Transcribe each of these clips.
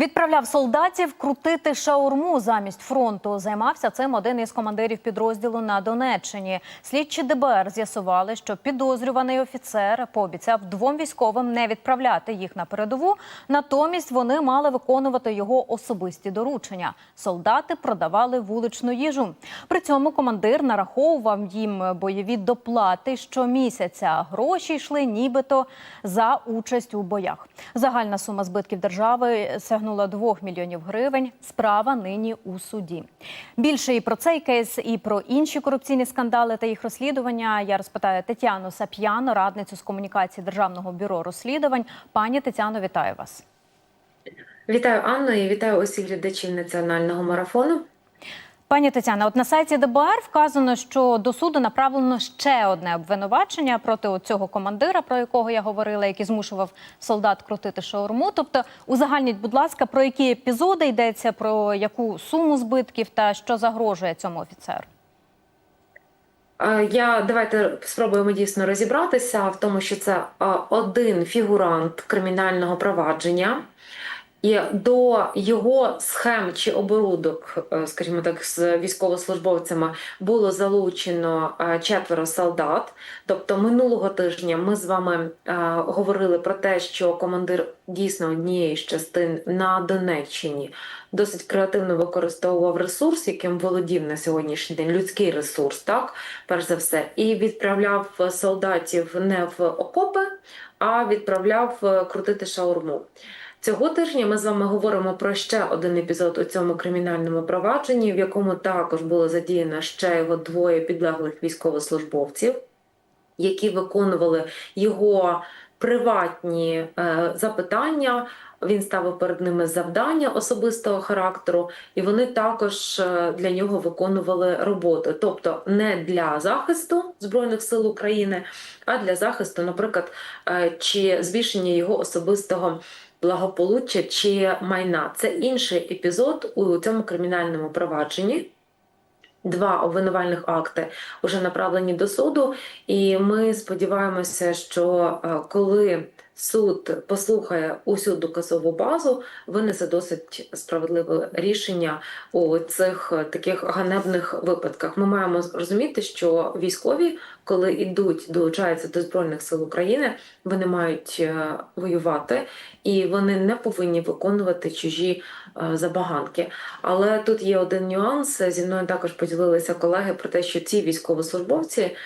Відправляв солдатів крутити шаурму замість фронту. Займався цим один із командирів підрозділу на Донеччині. Слідчі ДБР з'ясували, що підозрюваний офіцер пообіцяв двом військовим не відправляти їх на передову. Натомість вони мали виконувати його особисті доручення. Солдати продавали вуличну їжу. При цьому командир нараховував їм бойові доплати щомісяця. Гроші йшли нібито за участь у боях. Загальна сума збитків держави сягнула 2 мільйонів гривень. Справа нині у суді. Більше і про цей кейс, і про інші корупційні скандали та їх розслідування я розпитаю Тетяну Сап'яну, радницю з комунікації Державного бюро розслідувань. Пані Тетяно, вітаю вас. Вітаю Анну і вітаю усіх глядачів національного марафону. Пані Тетяна, от на сайті ДБР вказано, що до суду направлено ще одне обвинувачення проти цього командира, про якого я говорила, який змушував солдат крутити шаурму. Тобто, узагальніть, будь ласка, про які епізоди йдеться, про яку суму збитків та що загрожує цьому офіцеру. Е, Я давайте спробуємо дійсно розібратися в тому, що це е, один фігурант кримінального провадження. І до його схем чи оборудок, е, скажімо так, з військовослужбовцями було залучено е, четверо солдат. Тобто минулого тижня ми з вами е, говорили про те, що командир дійсно однієї з частин на Донеччині досить креативно використовував ресурс, яким володів на сьогоднішній день людський ресурс, так перш за все, і відправляв солдатів не в окопи, а відправляв крутити шаурму. Цього тижня ми з вами говоримо про ще один епізод у цьому кримінальному провадженні, в якому також було задіяно ще його двоє підлеглих військовослужбовців, які виконували його приватні е, запитання. Він ставив перед ними завдання особистого характеру, і вони також е, для нього виконували роботу, тобто не для захисту збройних сил України, а для захисту, наприклад, е, чи збільшення його особистого благополуччя чи майна. Це інший епізод у цьому кримінальному провадженні. Два обвинувальних акти вже направлені до суду, і ми сподіваємося, що е, коли суд послухає усю доказову базу, винесе досить справедливе рішення у цих е, таких ганебних випадках. Ми маємо розуміти, що військові, коли йдуть, долучаються до збройних сил України, вони мають е, воювати і вони не повинні виконувати чужі е, забаганки. Але тут є один нюанс. Зі мною також поділилися колеги про те, що ці військовослужбовці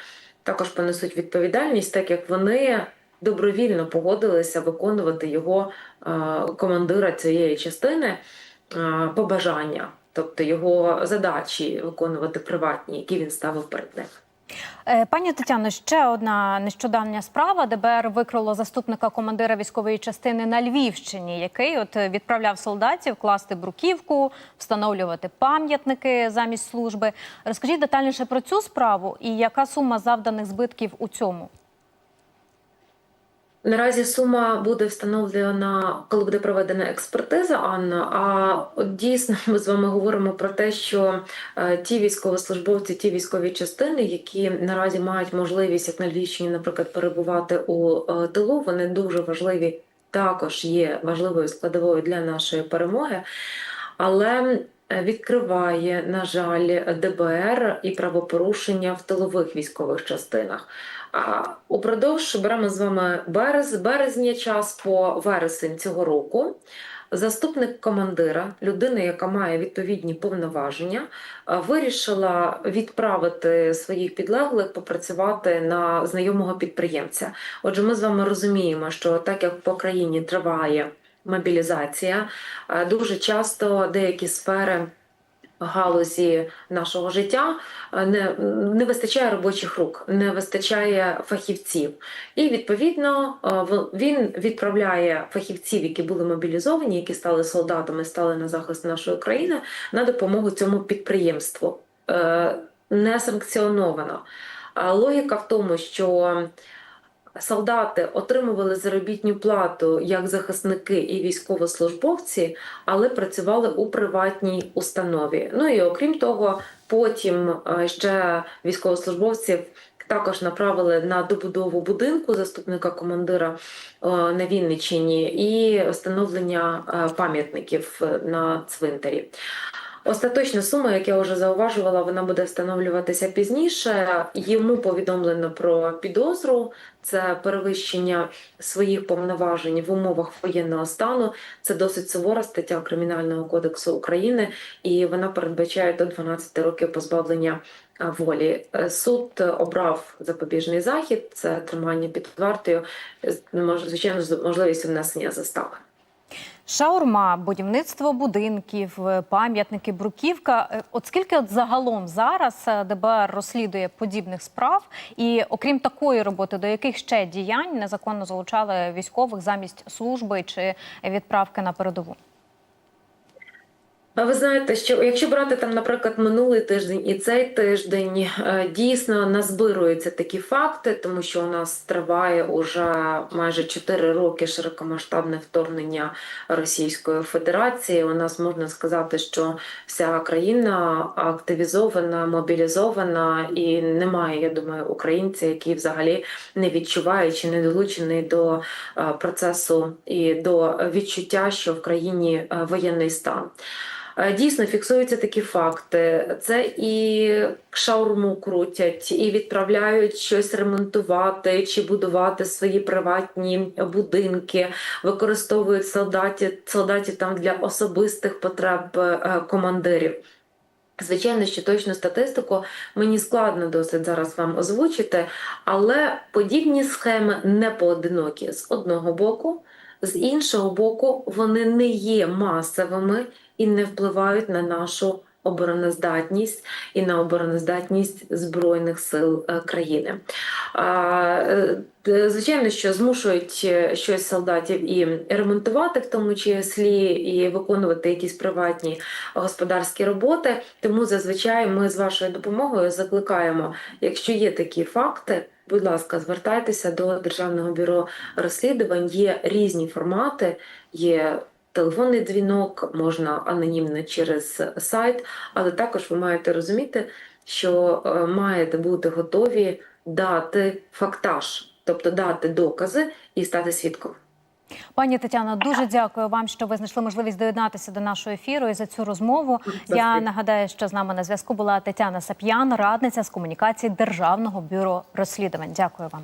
також понесуть відповідальність, так як вони добровільно погодилися виконувати його е, командира цієї частини е, побажання, тобто його задачі виконувати приватні, які він ставив перед ним. Е, Пані Тетяно, ще одна нещодавня справа. ДБР викрило заступника командира військової частини на Львівщині, який от відправляв солдатів класти бруківку, встановлювати пам'ятники замість служби. Розкажіть детальніше про цю справу і яка сума завданих збитків у цьому? Наразі сума буде встановлена, коли буде проведена експертиза, Анна. А от дійсно ми з вами говоримо про те, що е, ті військовослужбовці, ті військові частини, які наразі мають можливість, як на Львівщині, наприклад, перебувати у е, тилу, вони дуже важливі, також є важливою складовою для нашої перемоги. Але відкриває, на жаль, ДБР і правопорушення в тилових військових частинах. А упродовж беремо з вами берез, березня час по вересень цього року. Заступник командира, людина, яка має відповідні повноваження, е, вирішила відправити своїх підлеглих попрацювати на знайомого підприємця. Отже, ми з вами розуміємо, що так як по країні триває мобілізація, е, дуже часто деякі сфери галузі нашого життя е, не, не вистачає робочих рук, не вистачає фахівців. І відповідно е, він відправляє фахівців, які були мобілізовані, які стали солдатами, стали на захист нашої країни, на допомогу цьому підприємству. Не санкціоновано. Логіка в тому, що солдати отримували заробітну плату як захисники і військовослужбовці, але працювали у приватній установі. Ну і окрім того, потім е, ще військовослужбовців також направили на добудову будинку заступника командира е, на Вінниччині і встановлення е, пам'ятників на цвинтарі. Остаточна сума, як я вже зауважувала, вона буде встановлюватися пізніше. Йому повідомлено про підозру. Це перевищення своїх повноважень в умовах воєнного стану. Це досить сувора стаття Кримінального кодексу України, і вона передбачає до 12 років позбавлення волі. Е, Суд е, обрав запобіжний захід, це тримання під вартою, з, звичайно, з можливістю внесення застави. Шаурма, будівництво будинків, е, пам'ятники, бруківка. Е, От скільки от загалом зараз е, ДБР розслідує подібних справ, і окрім такої роботи, до яких ще діянь незаконно залучали військових замість служби чи відправки на передову? А ви знаєте, що якщо брати там, наприклад, минулий тиждень і цей тиждень, е, дійсно назбируються такі факти, тому що у нас триває уже майже 4 роки широкомасштабне вторгнення Російської Федерації. У нас можна сказати, що вся країна активізована, мобілізована, і немає, я думаю, українця, який взагалі не відчуває чи не долучений до е, процесу і до відчуття, що в країні е, воєнний стан. Е, Дійсно фіксуються такі факти. Це і шаурму крутять, і відправляють щось ремонтувати чи будувати свої приватні будинки, використовують солдатів, солдатів там для особистих потреб е, командирів. Звичайно, що точну статистику мені складно досить зараз вам озвучити, але подібні схеми не поодинокі з одного боку, з іншого боку, вони не є масовими і не впливають на нашу обороноздатність і на обороноздатність збройних сил е, країни. Е, е, Звичайно, що змушують щось солдатів і ремонтувати, в тому числі і виконувати якісь приватні господарські роботи. Тому зазвичай ми з вашою допомогою закликаємо, якщо є такі факти. Будь ласка, звертайтеся до Державного бюро розслідувань. Є різні формати, є телефонний дзвінок, можна анонімно через сайт, але також ви маєте розуміти, що е, маєте бути готові дати фактаж, тобто дати докази і стати свідком. Пані Тетяно, дуже дякую вам, що ви знайшли можливість доєднатися до нашого ефіру і за цю розмову. Я нагадаю, що з нами на зв'язку була Тетяна Сап'ян, радниця з комунікації Державного бюро розслідувань. Дякую вам.